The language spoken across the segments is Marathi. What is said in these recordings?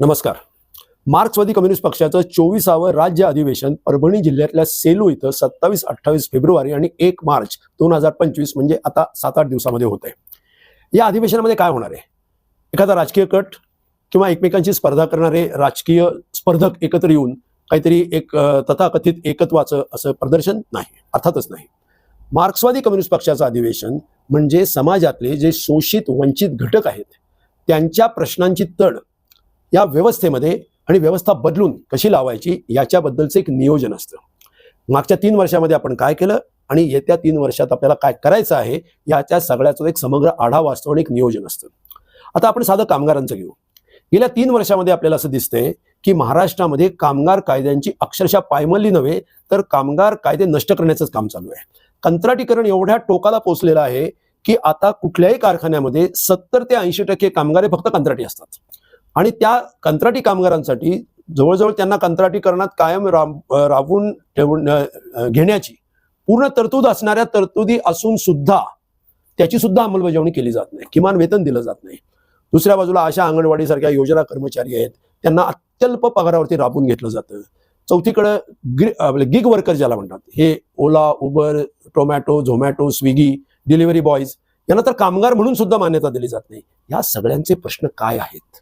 नमस्कार. मार्क्सवादी कम्युनिस्ट पक्षाचं चोवीसावं राज्य अधिवेशन परभणी जिल्ह्यातल्या सेलू इथं सत्तावीस अठ्ठावीस फेब्रुवारी आणि एक मार्च दोन हजार पंचवीस म्हणजे आता सात आठ दिवसामध्ये होत आहे या अधिवेशनामध्ये काय होणार आहे? एखादा राजकीय कट किंवा एकमेकांची स्पर्धा करणारे राजकीय स्पर्धक एकत्र येऊन काहीतरी एक तथाकथित एकत्वाचं असं प्रदर्शन नाही अर्थातच नाही. मार्क्सवादी कम्युनिस्ट पक्षाचं अधिवेशन म्हणजे समाजातले जे शोषित वंचित घटक आहेत त्यांच्या प्रश्नांची तड या व्यवस्थेमध्ये आणि व्यवस्था बदलून कशी लावायची याच्याबद्दलचं एक नियोजन असतं. मागच्या तीन वर्षामध्ये आपण काय केलं आणि येत्या तीन वर्षात आपल्याला काय करायचं आहे याच्या सगळ्याचं एक समग्र आढावा असतो आणि एक नियोजन असतं. आता आपण साधं कामगारांचं घेऊ. गेल्या तीन वर्षामध्ये आपल्याला असं दिसतंय की महाराष्ट्रामध्ये कामगार कायद्यांची अक्षरशः पायमल्ली नव्हे तर कामगार कायदे नष्ट करण्याचंच काम चालू आहे. कंत्राटीकरण एवढ्या टोकाला पोहोचलेलं आहे की आता कुठल्याही कारखान्यामध्ये सत्तर ते ऐंशी टक्के कामगार फक्त कंत्राटी असतात. आणि त्या कंत्राटी कामगारांसाठी जवळजवळ त्यांना कंत्राटीकरणात कायम राब राबवून ठेवून घेण्याची पूर्ण तरतूद असणाऱ्या तरतुदी असून सुद्धा त्याची सुद्धा अंमलबजावणी केली जात नाही. किमान वेतन दिलं जात नाही. दुसऱ्या बाजूला अशा अंगणवाडीसारख्या योजना कर्मचारी आहेत. त्यांना अत्यल्प पगारावरती राबून घेतलं जातं. चौथीकडं ग्रि गिग वर्कर ज्याला म्हणतात हे Ola Uber tomato Zomato Swiggy delivery boys यांना तर कामगार म्हणून सुद्धा मान्यता दिली जात नाही. या सगळ्यांचे प्रश्न काय आहेत?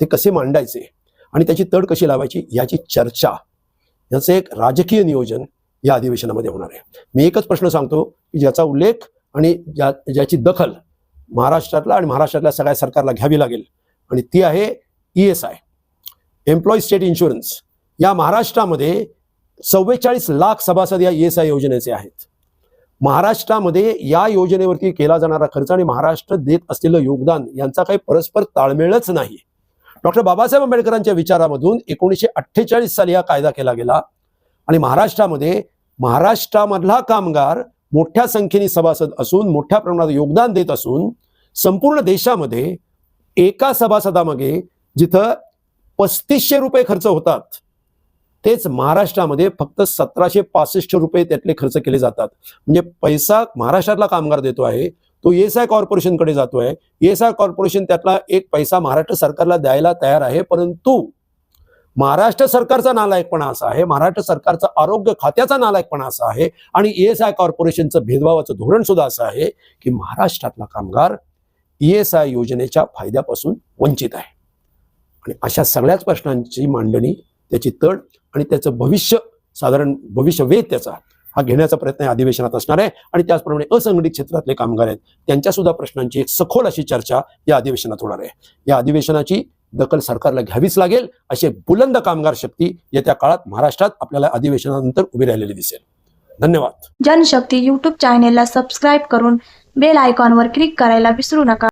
ते कसे मांडायचे आणि त्याची तड कशी लावायची याची चर्चा. याचं एक राजकीय नियोजन या अधिवेशनामध्ये होणार आहे. मी एकच प्रश्न सांगतो की ज्याचा उल्लेख आणि ज्या ज्याची दखल महाराष्ट्रातला आणि महाराष्ट्रातल्या सगळ्या सरकारला घ्यावी लागेल आणि ती आहे E S I. Employee state insurance या महाराष्ट्रामध्ये चव्वेचाळीस लाख सभासद या ई एस आय योजनेचे आहेत. महाराष्ट्रामध्ये या योजनेवरती केला जाणारा खर्च आणि महाराष्ट्र देत असलेलं योगदान यांचा काही परस्पर ताळमेळच नाही. डॉक्टर बाबासाहेब आंबेडकरांच्या विचारामधून एकोणीसशे अठ्ठेचाळीस साली हा कायदा केला गेला. आणि महाराष्ट्रामध्ये महाराष्ट्रामधला कामगार मोठ्या संख्येने सभासद असून मोठ्या प्रमाणात योगदान देत असून संपूर्ण देशामध्ये एका सभासदामागे जिथं पस्तीसशे रुपये खर्च होतात तेच महाराष्ट्रामध्ये फक्त सतराशे पासष्ट रुपये त्यातले खर्च केले जातात. म्हणजे पैसा महाराष्ट्रातला कामगार देतो आहे तो एस आय कॉर्पोरेशनकडे जातोय. एस आय कॉर्पोरेशन त्यातला एक पैसा महाराष्ट्र सरकारला द्यायला तयार आहे परंतु महाराष्ट्र सरकारचा नालायकपणा असा आहे महाराष्ट्र सरकारचा आरोग्य खात्याचा नालायकपणा असा आहे आणि एस आय कॉर्पोरेशनचं भेदभावाचं धोरण सुद्धा असं आहे की महाराष्ट्रातला कामगार एस आय योजनेच्या फायद्यापासून वंचित आहे. आणि अशा सगळ्याच प्रश्नांची मांडणी त्याची तड आणि त्याचं भविष्य साधारण भविष्यवेध त्याचा हा घेण्याचा प्रयत्न या अधिवेशनात असणार आहे. आणि त्याचप्रमाणे असंघटित क्षेत्रातले कामगार आहेत त्यांच्या सुद्धा प्रश्नांची एक सखोल अशी चर्चा या अधिवेशनात होणार आहे. या अधिवेशनाची दखल सरकारला घ्यावीच लागेल अशी बुलंद कामगार शक्ती येत्या काळात महाराष्ट्रात आपल्याला अधिवेशनानंतर उभी राहिलेली दिसेल. धन्यवाद. जनशक्ती युट्यूब चॅनेलला सबस्क्राईब करून बेल आयकॉनवर क्लिक करायला विसरू नका.